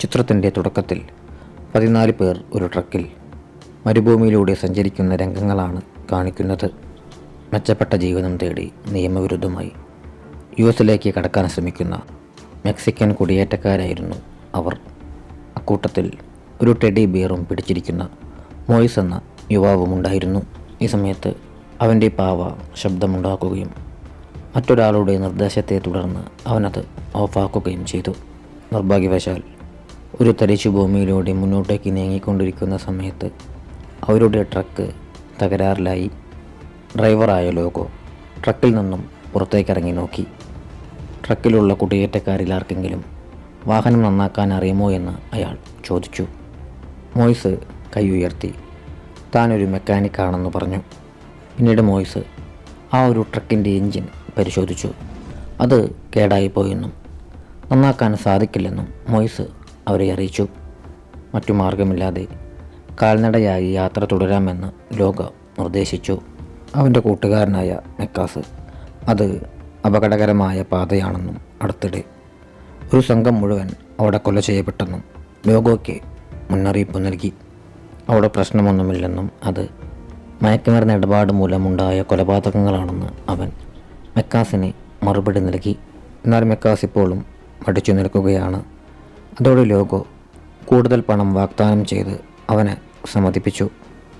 ചിത്രത്തിന്റെ തുടക്കത്തിൽ പതിനാല് പേർ ഒരു ട്രക്കിൽ മരുഭൂമിയിലൂടെ സഞ്ചരിക്കുന്ന രംഗങ്ങളാണ് കാണിക്കുന്നത്. മെച്ചപ്പെട്ട ജീവിതം തേടി നിയമവിരുദ്ധമായി യു എസിലേക്ക് കടക്കാൻ ശ്രമിക്കുന്ന മെക്സിക്കൻ കുടിയേറ്റക്കാരായിരുന്നു അവർ. അക്കൂട്ടത്തിൽ ഒരു ടെഡി ബിയറും പിടിച്ചിരിക്കുന്ന മോയിസ് എന്ന യുവാവും ഉണ്ടായിരുന്നു. ഈ സമയത്ത് അവന്റെ പാവ ശബ്ദമുണ്ടാക്കുകയും മറ്റൊരാളുടെ നിർദ്ദേശത്തെ തുടർന്ന് അവനത് ഓഫാക്കുകയും ചെയ്തു. നിർഭാഗ്യവശാൽ ഒരു തരിച്ചു ഭൂമിയിലൂടെ മുന്നോട്ടേക്ക് നീങ്ങിക്കൊണ്ടിരിക്കുന്ന സമയത്ത് അവരുടെ ട്രക്ക് തകരാറിലായി. ഡ്രൈവറായ ലോഗോ ട്രക്കിൽ നിന്നും പുറത്തേക്കിറങ്ങി നോക്കി. ട്രക്കിലുള്ള കുടിയേറ്റക്കാരിൽ ആർക്കെങ്കിലും വാഹനം നന്നാക്കാൻ അറിയുമോ എന്ന് അയാൾ ചോദിച്ചു. മോയ്സ് കൈ ഉയർത്തി താനൊരു മെക്കാനിക്കാണെന്ന് പറഞ്ഞു. പിന്നീട് മോയ്സ് ആ ഒരു ട്രക്കിന്റെ എൻജിൻ പരിശോധിച്ചു. അത് കേടായിപ്പോയെന്നും നന്നാക്കാൻ സാധിക്കില്ലെന്നും മോയ്സ് അവരെ അറിയിച്ചു. മറ്റു മാർഗമില്ലാതെ കാൽനടയായി യാത്ര തുടരാമെന്ന് ലോക നിർദ്ദേശിച്ചു. അവന്റെ കൂട്ടുകാരനായ മെക്കാസ് അത് അപകടകരമായ പാതയാണെന്നും അടുത്തിടെ ഒരു സംഘം മുഴുവൻ അവിടെ കൊല ചെയ്യപ്പെട്ടെന്നും ലോഗോയ്ക്ക് മുന്നറിയിപ്പ് നൽകി. അവിടെ പ്രശ്നമൊന്നുമില്ലെന്നും അത് മയക്കുമരുന്ന് ഇടപാട് മൂലമുണ്ടായ കൊലപാതകങ്ങളാണെന്ന് അവൻ മെക്കാസിന് മറുപടി നൽകി. എന്നാൽ മെക്കാസ് ഇപ്പോഴും മടിച്ചു നിൽക്കുകയാണ് അതോടെ ലോഗോ കൂടുതൽ പണം വാഗ്ദാനം ചെയ്ത് അവനെ സമ്മതിപ്പിച്ചു.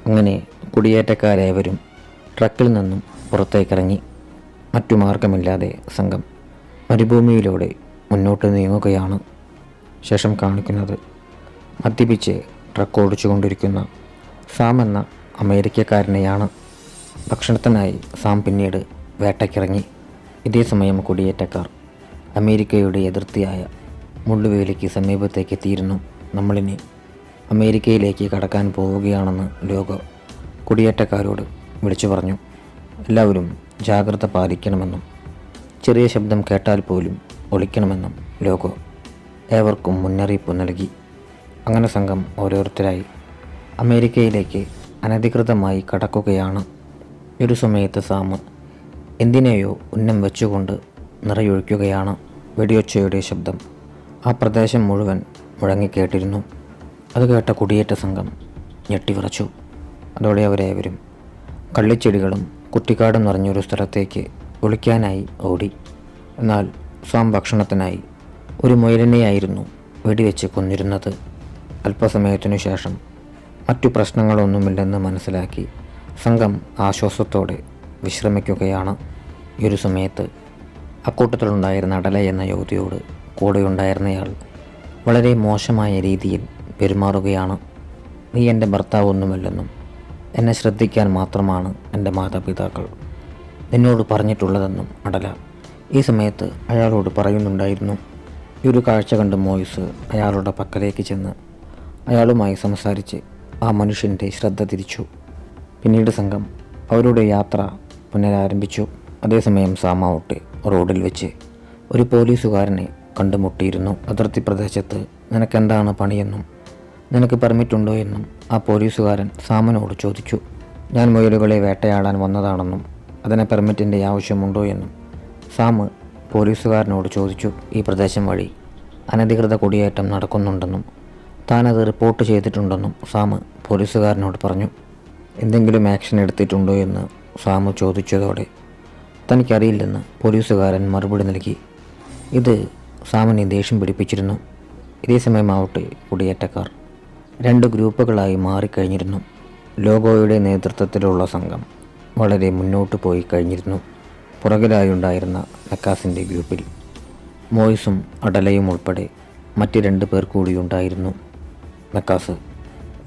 അങ്ങനെ കുടിയേറ്റക്കാരായവരും ട്രക്കിൽ നിന്നും പുറത്തേക്കിറങ്ങി. മറ്റു മാർഗമില്ലാതെ സംഘം മരുഭൂമിയിലൂടെ മുന്നോട്ട് നീങ്ങുകയാണ് ശേഷം കാണിക്കുന്നത്. മദ്യപിച്ച് ട്രക്ക് ഓടിച്ചുകൊണ്ടിരിക്കുന്ന സാം എന്ന അമേരിക്കക്കാരനെയാണ്. ഭക്ഷണത്തിനായി സാം പിന്നീട് വേട്ടയ്ക്കിറങ്ങി. ഇതേ സമയം കുടിയേറ്റക്കാർ അമേരിക്കയുടെ എതിർത്തിയായ മുള്ളുവേലിക്ക് സമീപത്തേക്ക് എത്തിയിരുന്നു നമ്മളിനി അമേരിക്കയിലേക്ക് കടക്കാൻ പോവുകയാണെന്ന് ലോക കുടിയേറ്റക്കാരോട് വിളിച്ചു പറഞ്ഞു. എല്ലാവരും ജാഗ്രത പാലിക്കണമെന്നും ചെറിയ ശബ്ദം കേട്ടാൽ പോലും ഒളിക്കണമെന്നും ലോഗോ ഏവർക്കും മുന്നറിയിപ്പ് നൽകി. അങ്ങനെ സംഘം ഓരോരുത്തരായി അമേരിക്കയിലേക്ക് അനധികൃതമായി കടക്കുകയാണ്. ഒരു സമയത്ത് സാമ് എന്തിനെയോ ഉന്നം വെച്ചുകൊണ്ട് നിറയൊഴിക്കുകയാണ്. വെടിയൊച്ചയുടെ ശബ്ദം ആ പ്രദേശം മുഴുവൻ മുഴങ്ങിക്കേട്ടിരുന്നു. അത് കേട്ട കുടിയേറ്റ സംഘം ഞെട്ടിവിറച്ചു. അതോടെ അവരേവരും കള്ളിച്ചെടികളും കുട്ടിക്കാടും നിറഞ്ഞൊരു സ്ഥലത്തേക്ക് ഒളിക്കാനായി ഓടി. എന്നാൽ സ്വാം ഭക്ഷണത്തിനായി ഒരു മുയലിനെയായിരുന്നു വെടിവെച്ച് കൊന്നിരുന്നത്. അല്പസമയത്തിനു ശേഷം മറ്റു പ്രശ്നങ്ങളൊന്നുമില്ലെന്ന് മനസ്സിലാക്കി സംഘം ആശ്വാസത്തോടെ വിശ്രമിക്കുകയാണ്. ഈ ഒരു സമയത്ത് അക്കൂട്ടത്തിലുണ്ടായിരുന്ന അടല എന്ന യുവതിയോട് കൂടെയുണ്ടായിരുന്നയാൾ വളരെ മോശമായ രീതിയിൽ പെരുമാറുകയാണ്. നീ എന്റെ ഭർത്താവൊന്നുമല്ലെന്നും എന്നെ ശ്രദ്ധിക്കാൻ മാത്രമാണ് എന്റെ മാതാപിതാക്കൾ നിന്നോട് പറഞ്ഞിട്ടുള്ളതെന്നും അടല. ഈ സമയത്ത് അയാളോട് പറയുന്നുണ്ടായിരുന്നു ഈ ഒരു കാഴ്ച കണ്ട് മോയിസ് അയാളുടെ പക്കലേക്ക് ചെന്ന് അയാളുമായി സംസാരിച്ച് ആ മനുഷ്യന്റെ ശ്രദ്ധ തിരിച്ചു. പിന്നീട് സംഘം അവരുടെ യാത്ര പുനരാരംഭിച്ചു. അതേസമയം സാമാവട്ടെ റോഡിൽ വെച്ച് ഒരു പോലീസുകാരനെ കണ്ടുമുട്ടിയിരുന്നു. അതിർത്തി പ്രദേശത്ത് നിനക്കെന്താണ് പണിയെന്നും നിനക്ക് പെർമിറ്റ് ഉണ്ടോ എന്നും ആ പോലീസുകാരൻ സാമനോട് ചോദിച്ചു. ഞാൻ മുയലുകളെ വേട്ടയാടാൻ വന്നതാണെന്നും അതിനെ പെർമിറ്റിന്റെ ആവശ്യമുണ്ടോ എന്നും സാമ് പോലീസുകാരനോട് ചോദിച്ചു. ഈ പ്രദേശം വഴി അനധികൃത കുടിയേറ്റം നടക്കുന്നുണ്ടെന്നും താനത് റിപ്പോർട്ട് ചെയ്തിട്ടുണ്ടെന്നും സാമ് പോലീസുകാരനോട് പറഞ്ഞു. എന്തെങ്കിലും ആക്ഷൻ എടുത്തിട്ടുണ്ടോ എന്ന് സാമു ചോദിച്ചതോടെ തനിക്കറിയില്ലെന്ന് പോലീസുകാരൻ മറുപടി നൽകി. ഇത് സാമിനെ ദേഷ്യം പിടിപ്പിച്ചിരുന്നു. ഇതേ സമയമാവട്ടെ കുടിയേറ്റക്കാർ. രണ്ട് ഗ്രൂപ്പുകളായി മാറിക്കഴിഞ്ഞിരുന്നു. ലോഗോയുടെ നേതൃത്വത്തിലുള്ള സംഘം വളരെ മുന്നോട്ട് പോയി കഴിഞ്ഞിരുന്നു. പുറകിലായി ഉണ്ടായിരുന്ന നക്കാസിന്റെ ഗ്രൂപ്പിൽ. മോയിസും അടലയും ഉൾപ്പെടെ മറ്റ് രണ്ട് പേർ കൂടി ഉണ്ടായിരുന്നു. നക്കാസ്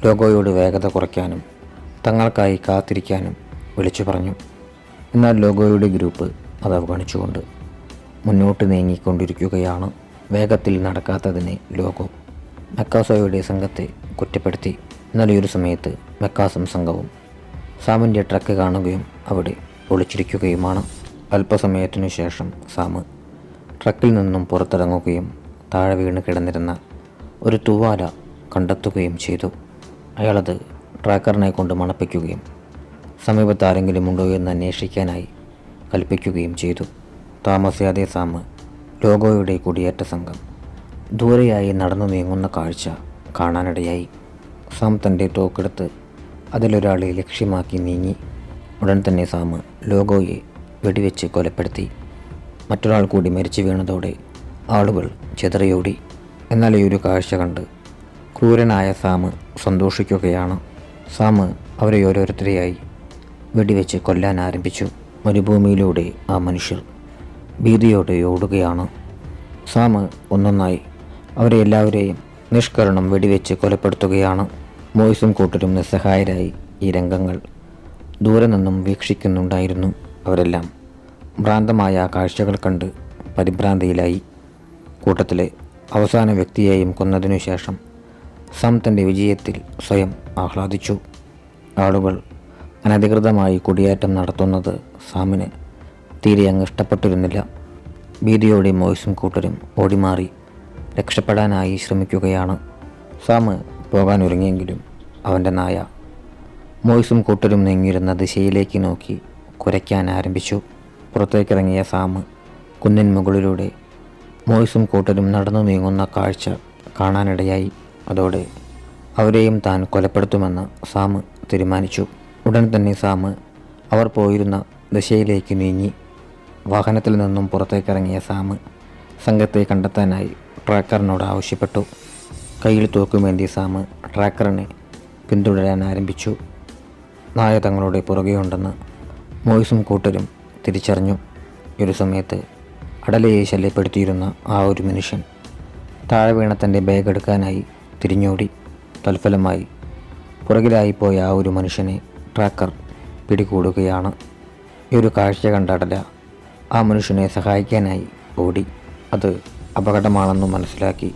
ലോഗോയോട് വേഗത കുറയ്ക്കാനും തങ്ങൾക്കായി കാത്തിരിക്കാനും വിളിച്ചു പറഞ്ഞു. എന്നാൽ ലോഗോയുടെ ഗ്രൂപ്പ് അത് അവഗണിച്ചുകൊണ്ട് മുന്നോട്ട് നീങ്ങിക്കൊണ്ടിരിക്കുകയാണ്. വേഗത്തിൽ നടക്കാത്തതിന് ലോകം മെക്കാസോയുടെ സംഘത്തെ കുറ്റപ്പെടുത്തി. നല്ലൊരു സമയത്ത് മെക്കാസും സംഘവും സാമിന്റെ ട്രക്ക് കാണുകയും അവിടെ ഒളിച്ചിരിക്കുകയുമാണ്. അല്പസമയത്തിനു ശേഷം സാമ് ട്രക്കിൽ നിന്നും പുറത്തിറങ്ങുകയും താഴെ വീണ് കിടന്നിരുന്ന ഒരു തൂവാല കണ്ടെത്തുകയും ചെയ്തു. അയാളത് ട്രാക്കറിനെ കൊണ്ട് മണപ്പിക്കുകയും സമീപത്ത് ആരെങ്കിലും ഉണ്ടോ എന്ന് അന്വേഷിക്കാനായി കൽപ്പിക്കുകയും ചെയ്തു. താമസിയാതെ സാമ് ലോഗോയുടെ കുടിയേറ്റ സംഘം. ദൂരെയായി നടന്നു നീങ്ങുന്ന കാഴ്ച കാണാനിടയായി. സാം തന്റെ തോക്കെടുത്ത് അതിലൊരാളെ ലക്ഷ്യമാക്കി നീങ്ങി. ഉടൻ തന്നെ സാം ലോഗോയെ വെടിവെച്ച് കൊലപ്പെടുത്തി. മറ്റൊരാൾ കൂടി മരിച്ചു വീണതോടെ ആളുകൾ ചെതറിയോടി. എന്നാൽ ഈ ഒരു കാഴ്ച കണ്ട് ക്രൂരനായ സാമ് സന്തോഷിക്കുകയാണ്. സാമ് അവരെ ഓരോരുത്തരെയായി വെടിവെച്ച് കൊല്ലാൻ ആരംഭിച്ചു. മരുഭൂമിയിലൂടെ ആ മനുഷ്യർ ഭീതിയോടെ ഓടുകയാണ്. സാമ് ഒന്നൊന്നായി അവരെ എല്ലാവരെയും നിഷ്കരണം വെടിവെച്ച് കൊലപ്പെടുത്തുകയാണ്. മോയ്സും കൂട്ടരും നിസ്സഹായരായി ഈ രംഗങ്ങൾ ദൂരെ നിന്നും വീക്ഷിക്കുന്നുണ്ടായിരുന്നു അവരെല്ലാം. ഭ്രാന്തമായ കാഴ്ചകൾ കണ്ട് പരിഭ്രാന്തിയിലായി. കൂട്ടത്തിലെ അവസാന വ്യക്തിയെയും കൊന്നതിനു ശേഷം സം തന്റെ വിജയത്തിൽ സ്വയം ആഹ്ലാദിച്ചു. ആളുകൾ അനധികൃതമായി കുടിയേറ്റം നടത്തുന്നത് സാമിന് തീരെ അങ്ങ് ഇഷ്ടപ്പെട്ടിരുന്നില്ല. ഭീതിയോടെ മോയ്സും കൂട്ടരും ഓടിമാറി രക്ഷപ്പെടാനായി ശ്രമിക്കുകയാണ്. സാമ് പോകാൻ ഒരുങ്ങിയെങ്കിലും അവന്റെ നായ മോയ്സും കൂട്ടരും നീങ്ങിയിരുന്ന ദിശയിലേക്ക് നോക്കി കുരയ്ക്കാൻ ആരംഭിച്ചു. പുറത്തേക്കിറങ്ങിയ സാമ് കുന്നിൻ മുകളിലൂടെ മോയ്സും കൂട്ടരും നടന്നു നീങ്ങുന്ന കാഴ്ച കാണാനിടയായി. അതോടെ അവരെയും താൻ കൊലപ്പെടുത്തുമെന്ന് സാമ് തീരുമാനിച്ചു. ഉടൻ തന്നെ സാമ് അവർ പോയിരുന്ന ദിശയിലേക്ക് നീങ്ങി. വാഹനത്തിൽ നിന്നും പുറത്തേക്കിറങ്ങിയ സാമ് സംഘത്തെ കണ്ടെത്താനായി ട്രാക്കറിനോട് ആവശ്യപ്പെട്ടു. കയ്യിൽ തൂക്കുമേന്തി സാമ് ട്രാക്കറിനെ പിന്തുടരാൻ ആരംഭിച്ചു. നായ തങ്ങളുടെ പുറകെയുണ്ടെന്ന് മോയ്സും കൂട്ടരും തിരിച്ചറിഞ്ഞു. ഒരു സമയത്ത് അടലയെ ശല്യപ്പെടുത്തിയിരുന്ന ആ ഒരു മനുഷ്യൻ താഴെ വീണ തന്റെ ബാഗ് എടുക്കാനായി തിരിഞ്ഞോടി. തൽഫലമായി പുറകിലായി പോയ ആ ഒരു മനുഷ്യനെ ട്രാക്കർ പിടികൂടുകയാണ്. ഈ ഒരു കാഴ്ച കണ്ട അടല ആ മനുഷ്യനെ സഹായിക്കാനായി ഓടി. അത് അപകടമാണെന്ന് മനസ്സിലാക്കി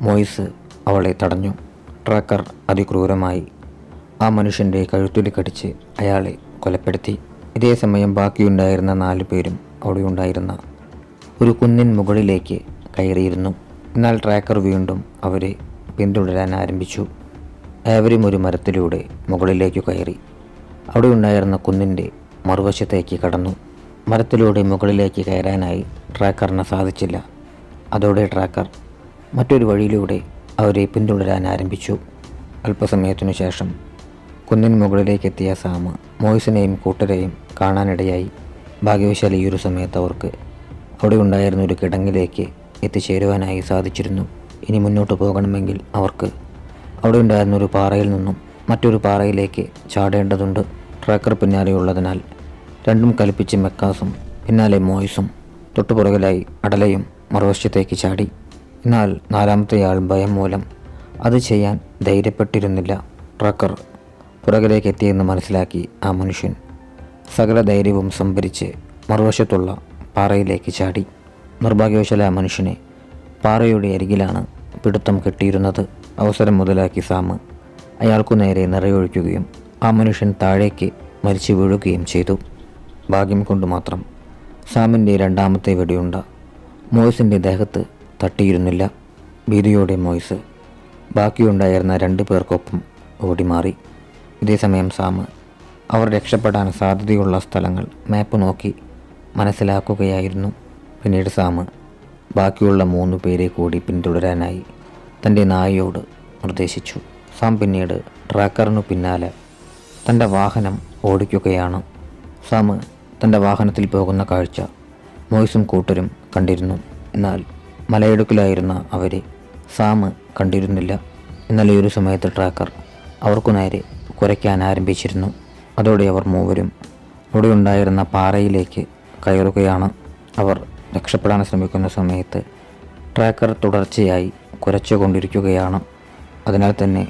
മോയിസ് അവളെ തടഞ്ഞു. ട്രാക്കർ അതിക്രൂരമായി. ആ മനുഷ്യന്റെ കഴുത്തിൽ കടിച്ച് അയാളെ കൊലപ്പെടുത്തി. ഇതേ സമയം ബാക്കിയുണ്ടായിരുന്ന നാലു പേരും അവിടെ ഉണ്ടായിരുന്ന ഒരു കുന്നിൻ മുകളിലേക്ക് കയറിയിരുന്നു. എന്നാൽ ട്രാക്കർ വീണ്ടും അവരെ പിന്തുടരാൻ ആരംഭിച്ചു. ഏവരും ഒരു മരത്തിലൂടെ മുകളിലേക്ക് കയറി. അവിടെ ഉണ്ടായിരുന്ന കുന്നിന്റെ മറുവശത്തേക്ക് കടന്നു. മരത്തിലൂടെ മുകളിലേക്ക് കയറാനായി ട്രാക്കറിന് സാധിച്ചില്ല. അതോടെ ട്രാക്കർ മറ്റൊരു വഴിയിലൂടെ അവരെ പിന്തുടരാൻ ആരംഭിച്ചു. അല്പസമയത്തിനു ശേഷം കുന്നിൻ മുകളിലേക്ക് എത്തിയ സാമ് മോയിസിനെയും കൂട്ടരെയും കാണാനിടയായി. ഭാഗ്യവശാൽ ഈ ഒരു സമയത്ത് അവർക്ക് അവിടെ ഉണ്ടായിരുന്ന ഒരു കിടങ്ങിലേക്ക് എത്തിച്ചേരുവാനായി സാധിച്ചിരുന്നു. ഇനി മുന്നോട്ട് പോകണമെങ്കിൽ അവർക്ക് അവിടെ ഉണ്ടായിരുന്ന ഒരു പാറയിൽ നിന്നും മറ്റൊരു പാറയിലേക്ക് ചാടേണ്ടതുണ്ട്. ട്രാക്കർ പിന്നാലെയുള്ളതിനാൽ രണ്ടും കൽപ്പിച്ച് മെക്കാസും പിന്നാലെ മോയിസും തൊട്ടുപുറകിലായി അടലയും മറുവശത്തേക്ക് ചാടി. എന്നാൽ നാലാമത്തെയാൾ ഭയം മൂലം അത് ചെയ്യാൻ ധൈര്യപ്പെട്ടിരുന്നില്ല. ട്രക്കർ പുറകിലേക്ക് എത്തിയെന്ന് മനസ്സിലാക്കി ആ മനുഷ്യൻ സകല ധൈര്യവും സംഭരിച്ച് മറുവശത്തുള്ള പാറയിലേക്ക് ചാടി. നിർഭാഗ്യവശാല ആ മനുഷ്യനെ പാറയുടെ അരികിലാണ് പിടുത്തം കെട്ടിയിരുന്നത്. അവസരം മുതലാക്കി സാമ് അയാൾക്കു നേരെ നിറയൊഴിക്കുകയും ആ മനുഷ്യൻ താഴേക്ക് മരിച്ചു വീഴുകയും ചെയ്തു. ഭാഗ്യം കൊണ്ട് മാത്രം. സാമിന്റെ രണ്ടാമത്തെ വെടിയുണ്ട. മോയ്സിന്റെ ദേഹത്ത് തട്ടിയിരുന്നില്ല. ഭീതിയോടെ മോയ്സ്. ബാക്കിയുണ്ടായിരുന്ന രണ്ട് പേർക്കൊപ്പം ഓടിമാറി. ഇതേസമയം സാം അവർ രക്ഷപ്പെടാൻ സാധ്യതയുള്ള സ്ഥലങ്ങൾ മാപ്പ് നോക്കി മനസ്സിലാക്കുകയായിരുന്നു. പിന്നീട് സാമ് ബാക്കിയുള്ള മൂന്ന് പേരെ കൂടി പിന്തുടരാനായി തന്റെ നായയോട് നിർദ്ദേശിച്ചു. സാം പിന്നീട് ട്രാക്കറിനു പിന്നാലെ തന്റെ വാഹനം ഓടിക്കുകയാണ്. സാമ് തന്റെ വാഹനത്തിൽ പോകുന്ന കാഴ്ച മോയ്സും കൂട്ടരും കണ്ടിരുന്നു. എന്നാൽ മലയിടുക്കിലായിരുന്ന അവരെ സാമ് കണ്ടിരുന്നില്ല. ഈ ഒരു സമയത്ത് ട്രാക്കർ അവർക്കു നേരെ കുരയ്ക്കാൻ ആരംഭിച്ചിരുന്നു. അതോടെ അവർ മൂവരും അവിടെ ഉണ്ടായിരുന്ന പാറയിലേക്ക് കയറുകയാണ്. അവർ രക്ഷപ്പെടാൻ ശ്രമിക്കുന്ന സമയത്ത് ട്രാക്കർ തുടർച്ചയായി കുരച്ചുകൊണ്ടിരിക്കുകയാണ് അതിനാൽ തന്നെ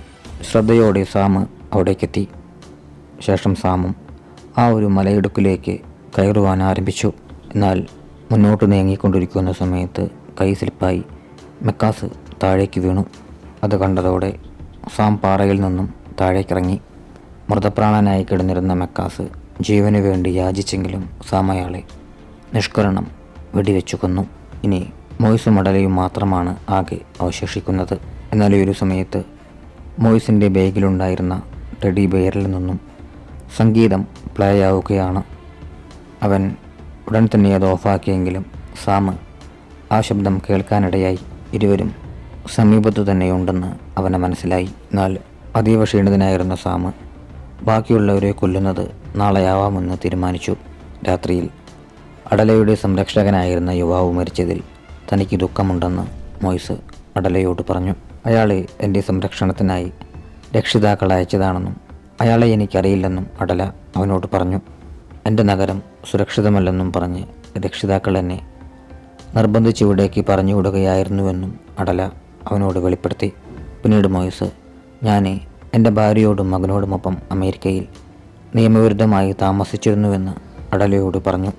ശ്രദ്ധയോടെ സാമ് അവിടേക്കെത്തി. ശേഷം സാമും ആ ഒരു മലയിടുക്കിലേക്ക് കയറുവാൻ ആരംഭിച്ചു. എന്നാൽ മുന്നോട്ട് നീങ്ങിക്കൊണ്ടിരിക്കുന്ന സമയത്ത് കൈ സ്ലിപ്പായി മെക്കാസ് താഴേക്ക് വീണു. അത് കണ്ടതോടെ സാം പാറയിൽ നിന്നും താഴേക്കിറങ്ങി. മൃതപ്രാണനായി കിടന്നിരുന്ന മെക്കാസ് ജീവന് വേണ്ടി യാചിച്ചെങ്കിലും സാം അയാളെ നിഷ്കരണം വെടിവെച്ചു കൊന്നു. ഇനി മോയ്സും മടലയും മാത്രമാണ് ആകെ അവശേഷിക്കുന്നത്. എന്നാൽ ഈ ഒരു സമയത്ത് മോയ്സിന്റെ ബാഗിലുണ്ടായിരുന്ന ടെഡി ബെയറിൽ നിന്നും സംഗീതം പ്ലേ ആവുകയാണ്. അവൻ ഉടൻ തന്നെ അത് ഓഫാക്കിയെങ്കിലും സാമ് ആ ശബ്ദം കേൾക്കാനിടയായി ഇരുവരും സമീപത്തു തന്നെയുണ്ടെന്ന് അവന് മനസ്സിലായി. എന്നാൽ അതീവ ക്ഷീണിതനായിരുന്ന സാമ് ബാക്കിയുള്ളവരെ കൊല്ലുന്നത് നാളെയാവാമെന്ന് തീരുമാനിച്ചു. രാത്രിയിൽ അടലയുടെ സംരക്ഷകനായിരുന്ന യുവാവ് മരിച്ചതിൽ തനിക്ക് ദുഃഖമുണ്ടെന്ന് മോയ്സ് അടലയോട് പറഞ്ഞു. അയാളെ എന്റെ സംരക്ഷണത്തിനായി രക്ഷിതാക്കൾ അയച്ചതാണെന്നും അയാളെ എനിക്കറിയില്ലെന്നും അടല അവനോട് പറഞ്ഞു. എന്റെ നഗരം സുരക്ഷിതമല്ലെന്നും പറഞ്ഞ് രക്ഷിതാക്കൾ എന്നെ നിർബന്ധിച്ച് ഇവിടേക്ക് പറഞ്ഞു വിടുകയായിരുന്നുവെന്നും അടല അവനോട് വെളിപ്പെടുത്തി. പിന്നീട് മോയിസ് ഞാൻ എന്റെ ഭാര്യയോടും മകനോടുമൊപ്പം അമേരിക്കയിൽ നിയമവിരുദ്ധമായി താമസിച്ചിരുന്നുവെന്ന് അടലയോട് പറഞ്ഞു.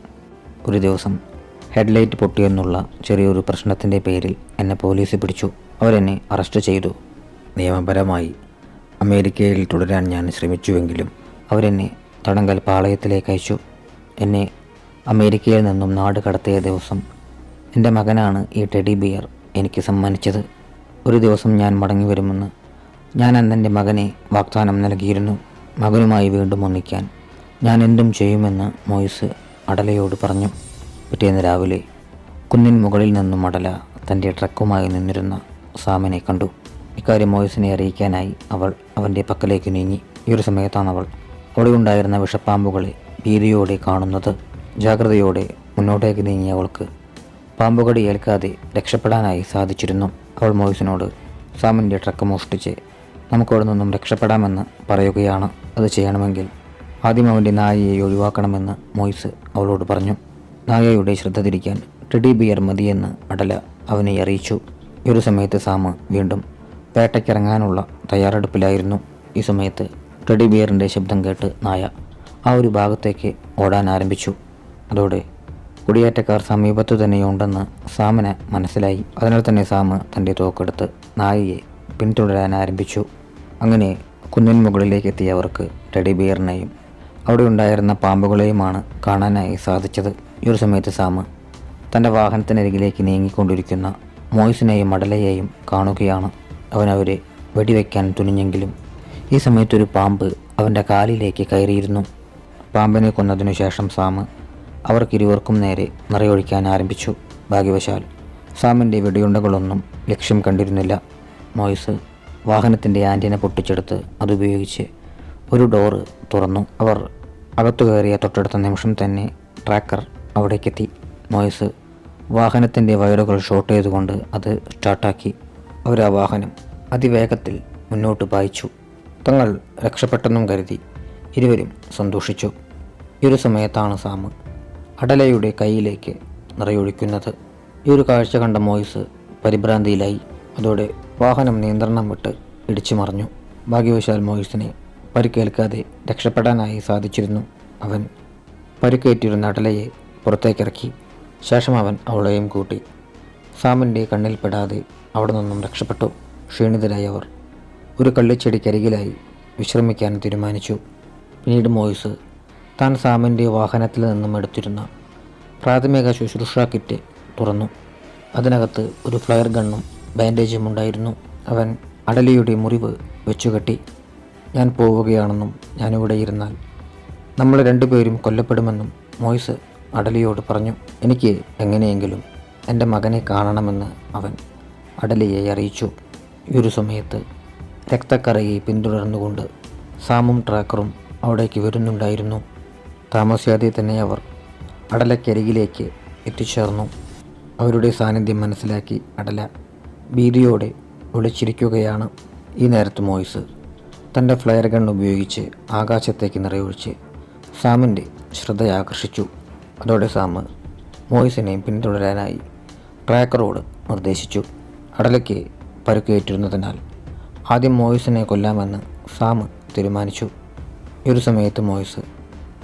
ഒരു ദിവസം ഹെഡ്ലൈറ്റ് പൊട്ടിയെന്നുള്ള ചെറിയൊരു പ്രശ്നത്തിന്റെ പേരിൽ എന്നെ പോലീസ് പിടിച്ചു. അവരെന്നെ അറസ്റ്റ് ചെയ്തു. നിയമപരമായി അമേരിക്കയിൽ തുടരാൻ ഞാൻ ശ്രമിച്ചുവെങ്കിലും അവരെന്നെ തടങ്കൽ പാളയത്തിലേക്ക് അയച്ചു. എന്നെ അമേരിക്കയിൽ നിന്നും നാട് കടത്തിയ ദിവസം എന്റെ മകനാണ് ഈ ടെഡി ബിയർ എനിക്ക് സമ്മാനിച്ചത്. ഒരു ദിവസം ഞാൻ മടങ്ങി വരുമെന്ന് ഞാൻ അന്നെന്റെ മകനെ വാഗ്ദാനം നൽകിയിരുന്നു. മകനുമായി വീണ്ടും ഒന്നിക്കാൻ ഞാൻ എന്തും ചെയ്യുമെന്ന് മോയിസ് അടലയോട് പറഞ്ഞു. പിറ്റേന്ന് രാവിലെ കുന്നിൻ മുകളിൽ നിന്നും അടല തന്റെ ട്രക്കുമായി നിന്നിരുന്ന സാമിനെ കണ്ടു. ഇക്കാര്യം മോയിസിനെ അറിയിക്കാനായി അവൾ അവന്റെ പക്കലേക്ക് നീങ്ങി. ഈ ഒരു സമയത്താണ് അവൾ അവിടെ വിഷപ്പാമ്പുകളെ ഭീതിയോടെ കാണുന്നത് ജാഗ്രതയോടെ മുന്നോട്ടേക്ക് നീങ്ങിയ അവൾക്ക് പാമ്പുകടി ഏൽക്കാതെ രക്ഷപ്പെടാനായി സാധിച്ചിരുന്നു. അവൾ മോയിസിനോട് സാമിന്റെ ട്രക്ക് മോഷ്ടിച്ച് നമുക്കവിടെ നിന്നും രക്ഷപ്പെടാമെന്ന് പറയുകയാണ്. അത് ചെയ്യണമെങ്കിൽ ആദ്യം അവന്റെ നായയെ ഒഴിവാക്കണമെന്ന് മോയിസ് അവളോട് പറഞ്ഞു. നായയുടെ ശ്രദ്ധ തിരിക്കാൻ ടെഡി ബിയർ മതിയെന്ന് അടല അവനെ അറിയിച്ചു. ഒരു സമയത്ത് സാമ് വീണ്ടും വേട്ടയ്ക്കിറങ്ങാനുള്ള തയ്യാറെടുപ്പിലായിരുന്നു. ഈ സമയത്ത് ടെഡി ബിയറിന്റെ ശബ്ദം കേട്ട് നായ ആ ഒരു ഭാഗത്തേക്ക് ഓടാൻ ആരംഭിച്ചു. അതോടെ കുടിയേറ്റക്കാർ സമീപത്തു തന്നെയുണ്ടെന്ന് സാമിന് മനസ്സിലായി. അതിനാൽ തന്നെ സാമ് തന്റെ തോക്കെടുത്ത് നായയെ പിന്തുടരാൻ ആരംഭിച്ചു. അങ്ങനെ കുന്നിൻ മുകളിലേക്ക് എത്തിയവർക്ക് ടെഡി ബിയറിനെയും അവിടെ ഉണ്ടായിരുന്ന പാമ്പുകളെയുമാണ് കാണാനായി സാധിച്ചത്. ഈ ഒരു സമയത്ത് സാമ് തന്റെ വാഹനത്തിനരികിലേക്ക് നീങ്ങിക്കൊണ്ടിരിക്കുന്ന മോയ്സിനെയും മടലയെയും കാണുകയാണ്. അവനവരെ വെടിവെക്കാൻ തുനിഞ്ഞെങ്കിലും ഈ സമയത്തൊരു പാമ്പ് അവന്റെ കാലിലേക്ക് കയറിയിരുന്നു. പാമ്പിനെ കൊന്നതിനു ശേഷം സാമ് അവർക്കിരുവർക്കും നേരെ നിറയൊഴിക്കാൻ ആരംഭിച്ചു. ഭാഗ്യവശാൽ സാമിന്റെ വെടിയുണ്ടകളൊന്നും ലക്ഷ്യം കണ്ടിരുന്നില്ല. മോയിസ് വാഹനത്തിന്റെ ആന്റിന പൊട്ടിച്ചെടുത്ത് അതുപയോഗിച്ച് ഒരു ഡോറ് തുറന്നു. അവർ അകത്തു കയറിയ തൊട്ടടുത്ത നിമിഷം തന്നെ ട്രാക്കർ അവിടേക്കെത്തി. മോയിസ് വാഹനത്തിന്റെ വയറുകൾ ഷോർട്ട് ചെയ്തുകൊണ്ട് അത് സ്റ്റാർട്ടാക്കി. അവർ ആ വാഹനം അതിവേഗത്തിൽ മുന്നോട്ട് പായിച്ചു. തങ്ങൾ രക്ഷപ്പെട്ടെന്നും കരുതി ഇരുവരും സന്തോഷിച്ചു. ഈ ഒരു സമയത്താണ് സാമ് അടലയുടെ കൈയിലേക്ക് നിറയൊഴിക്കുന്നത്. ഈ ഒരു കാഴ്ച കണ്ട മോയിസ് പരിഭ്രാന്തിയിലായി. അതോടെ വാഹനം നിയന്ത്രണം വിട്ട് ഇടിച്ചു മറിഞ്ഞു. ഭാഗ്യവശാൽ മോയിസിനെ പരിക്കേൽക്കാതെ രക്ഷപ്പെടാനായി സാധിച്ചിരുന്നു. അവൻ പരിക്കേറ്റിരുന്ന അടലയെ പുറത്തേക്കിറക്കി. ശേഷം അവൻ അവളെയും കൂട്ടി. സാമിന്റെ കണ്ണിൽപ്പെടാതെ അവിടെ നിന്നും രക്ഷപ്പെട്ടു. ക്ഷീണിതരായി അവർ ഒരു കള്ളിച്ചെടിക്കരികിലായി വിശ്രമിക്കാൻ തീരുമാനിച്ചു. പിന്നീട് മോയിസ് താൻ സാമിന്റെ വാഹനത്തിൽ നിന്നും എടുത്തിരുന്ന പ്രാഥമിക ശുശ്രൂഷാ കിറ്റ് തുറന്നു. അതിനകത്ത് ഒരു ഫ്ലയർ ഗണ്ണും ബാൻഡേജും ഉണ്ടായിരുന്നു. അവൻ അടലിയുടെ മുറിവ് വെച്ചുകെട്ടി ഞാൻ പോവുകയാണെന്നും ഞാനിവിടെ ഇരുന്നാൽ നമ്മൾ രണ്ടുപേരും കൊല്ലപ്പെടുമെന്നും മോയിസ് അടലിയോട് പറഞ്ഞു. എനിക്ക് എങ്ങനെയെങ്കിലും എന്റെ മകനെ കാണണമെന്ന് അവൻ അടലിയെ അറിയിച്ചു. ഈ ഒരു സമയത്ത് രക്തക്കറയെ പിന്തുടർന്നുകൊണ്ട് സാമും ട്രാക്കറും അവിടേക്ക് വരുന്നുണ്ടായിരുന്നു. താമസിയാതെ തന്നെ അവർ അടലക്കരികിലേക്ക് എത്തിച്ചേർന്നു. അവരുടെ സാന്നിധ്യം മനസ്സിലാക്കി അടല ഭീതിയോടെ ഒളിച്ചിരിക്കുകയാണ് ഈ നേരത്ത് മോയിസ്. തന്റെ ഫ്ലയർ ഗൺ ഉപയോഗിച്ച് ആകാശത്തേക്ക് നിറയൊഴിച്ച് സാമിന്റെ ശ്രദ്ധയാകർഷിച്ചു അതോടെ സാമ് മോയിസിനെ പിന്തുടരാനായി ട്രാക്കറോട് നിർദ്ദേശിച്ചു. അടലയ്ക്ക് പരുക്കേറ്റിരുന്നതിനാൽ ആദ്യം മോയിസിനെ കൊല്ലാമെന്ന് സാമ് തീരുമാനിച്ചു. ഒരു സമയത്ത് മോയിസ്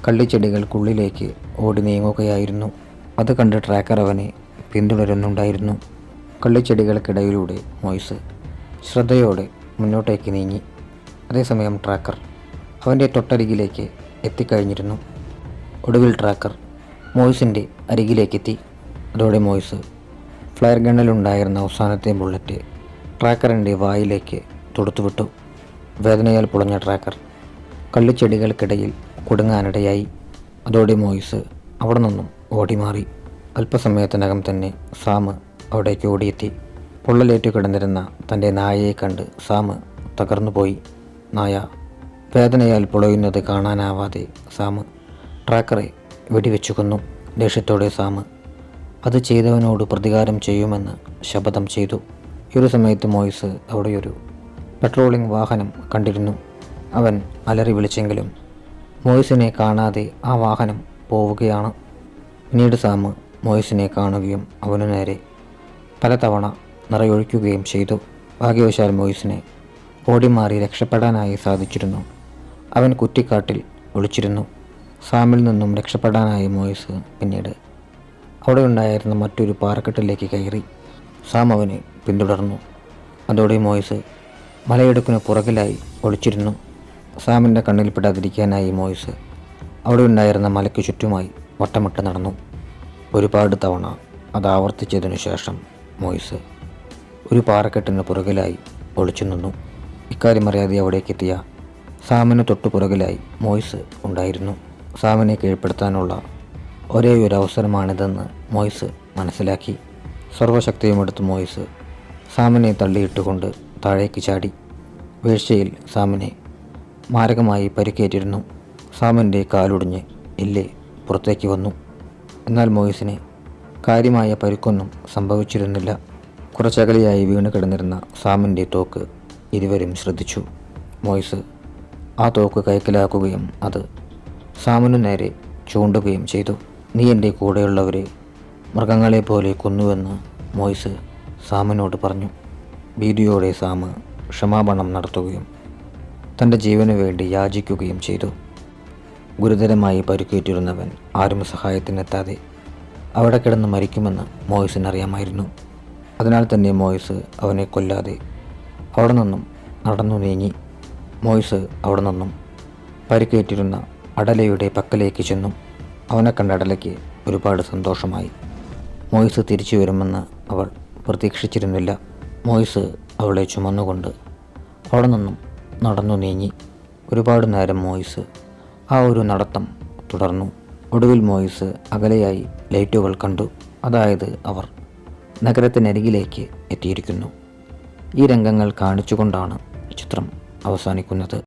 കള്ളിച്ചെടികൾക്കുള്ളിലേക്ക് ഓടി നീങ്ങുകയായിരുന്നു. അത് കണ്ട് ട്രാക്കർ അവനെ പിന്തുടരുന്നുണ്ടായിരുന്നു. കള്ളിച്ചെടികൾക്കിടയിലൂടെ മോയിസ് ശ്രദ്ധയോടെ മുന്നോട്ടേക്ക് നീങ്ങി. അതേസമയം ട്രാക്കർ അവന്റെ തൊട്ടരികിലേക്ക് എത്തിക്കഴിഞ്ഞിരുന്നു. ഒടുവിൽ ട്രാക്കർ മോയിസിന്റെ അരികിലേക്കെത്തി. അതോടെ മോയിസ് ഫ്ലയർ ഗണ്ണിലുണ്ടായിരുന്ന അവസാനത്തെ ബുള്ളറ്റ് ട്രാക്കറിന്റെ വായിലേക്ക് തൊടുത്തുവിട്ടു. വേദനയാൽ പുളഞ്ഞ ട്രാക്കർ കള്ളിച്ചെടികൾക്കിടയിൽ കുടുങ്ങാനിടയായി. അതോടെ മോയിസ് അവിടെ നിന്നും ഓടിമാറി. അല്പസമയത്തിനകം തന്നെ സാമ് അവിടേക്ക് ഓടിയെത്തി. പൊള്ളലേറ്റു കിടന്നിരുന്ന തന്റെ നായയെ കണ്ട് സാമ് തകർന്നുപോയി. നായ വേദനയാൽ പൊളയുന്നത് കാണാനാവാതെ സാമ് ട്രാക്കറെ വെടിവെച്ചു കൊന്നു. ദേഷ്യത്തോടെ സാമ് അത് ചെയ്തവനോട് പ്രതികാരം ചെയ്യുമെന്ന് ശപഥം ചെയ്തു. ഈ ഒരു സമയത്ത് മോയിസ് അവിടെയൊരു പെട്രോളിംഗ് വാഹനം കണ്ടിരുന്നു. അവൻ അലറി വിളിച്ചെങ്കിലും മോയിസിനെ കാണാതെ ആ വാഹനം പോവുകയാണ്. പിന്നീട് സാമ് മോയിസിനെ കാണുകയും അവനു നേരെ പലതവണ നിറയൊഴിക്കുകയും ചെയ്തു. ഭാഗ്യവശാൽ മോയിസിനെ ഓടിമാറി രക്ഷപ്പെടാനായി സാധിച്ചിരുന്നു. അവൻ കുറ്റിക്കാട്ടിൽ ഒളിച്ചിരുന്നു. സാമിൽ നിന്നും രക്ഷപ്പെടാനായി മോയിസ് പിന്നീട് അവിടെ ഉണ്ടായിരുന്ന മറ്റൊരു പാറക്കെട്ടിലേക്ക് കയറി. സാം അവനെ പിന്തുടർന്നു. അതോടെ മോയിസ് മലയിടുക്കിന് പുറകിലായി ഒളിച്ചിരുന്നു. സാമിന്റെ കണ്ണിൽപ്പെടാതിരിക്കാനായി മോയിസ് അവിടെ ഉണ്ടായിരുന്ന മലയ്ക്ക് ചുറ്റുമായി വട്ടമിട്ട് നടന്നു. ഒരുപാട് തവണ അത് ആവർത്തിച്ചതിനു ശേഷം മോയിസ് ഒരു പാറക്കെട്ടിന് പുറകിലായി ഒളിച്ചു നിന്നു. ഇക്കാര്യം അറിയാതെ അവിടേക്കെത്തിയ സാമിന് തൊട്ടു പുറകിലായി മോയിസ് ഉണ്ടായിരുന്നു. സാമിനെ കീഴ്പ്പെടുത്താനുള്ള ഒരേ ഒരു അവസരമാണിതെന്ന് മോയിസ് മനസ്സിലാക്കി. സർവശക്തിയുമെടുത്ത് മോയിസ് സാമിനെ തള്ളിയിട്ടുകൊണ്ട് താഴേക്ക് ചാടി വീഴ്ചയിൽ സാമനെ മാരകമായി പരിക്കേറ്റിരുന്നു. സാമിന്റെ കാലൊടിഞ്ഞ് എല്ല് പുറത്തേക്ക് വന്നു. എന്നാൽ മോയിസിന് കാര്യമായ പരുക്കൊന്നും സംഭവിച്ചിരുന്നില്ല. കുറച്ചകലെയായി വീണ് കിടന്നിരുന്ന സാമിന്റെ തോക്ക് ഇരുവരും ശ്രദ്ധിച്ചു. മോയിസ് ആ തോക്ക് കൈക്കലാക്കുകയും അത് സാമനു നേരെ ചൂണ്ടുകയും ചെയ്തു. നീ എന്റെ കൂടെയുള്ളവരെ മൃഗങ്ങളെ പോലെ കൊന്നുവെന്ന് മോയിസ് സാമനോട് പറഞ്ഞു. ഭീതിയോടെ സാമ് ക്ഷമാപണം നടത്തുകയും തന്റെ ജീവന് വേണ്ടി യാചിക്കുകയും ചെയ്തു. ഗുരുതരമായി പരുക്കേറ്റിരുന്നവൻ ആരും സഹായത്തിനെത്താതെ അവിടെ കിടന്ന് മരിക്കുമെന്ന് മോയിസിനറിയാമായിരുന്നു അതിനാൽ തന്നെ മോയിസ് അവനെ കൊല്ലാതെ അവിടെ നിന്നും നടന്നു നീങ്ങി. മോയിസ് അവിടെ നിന്നും പരിക്കേറ്റിരുന്ന അടലയുടെ പക്കലേക്ക് ചെന്നു. അവനെ കണ്ട അടലയ്ക്ക് ഒരുപാട് സന്തോഷമായി. മോയിസ് തിരിച്ചു വരുമെന്ന് അവൾ പ്രതീക്ഷിച്ചിരുന്നില്ല. മോയിസ് അവളെ ചുമന്നുകൊണ്ട് അവിടെ നിന്നും നടന്നു നീങ്ങി. ഒരുപാട് നേരം മോയിസ് ആ ഒരു നടത്തം തുടർന്നു. ഒടുവിൽ മോയിസ് അകലെയായി ലൈറ്റുകൾ കണ്ടു. അതായത് അവർ നഗരത്തിനരികിലേക്ക് എത്തിയിരിക്കുന്നു. ഈ രംഗങ്ങൾ കാണിച്ചുകൊണ്ടാണ് ചിത്രം അവസാനിക്കുന്നത്.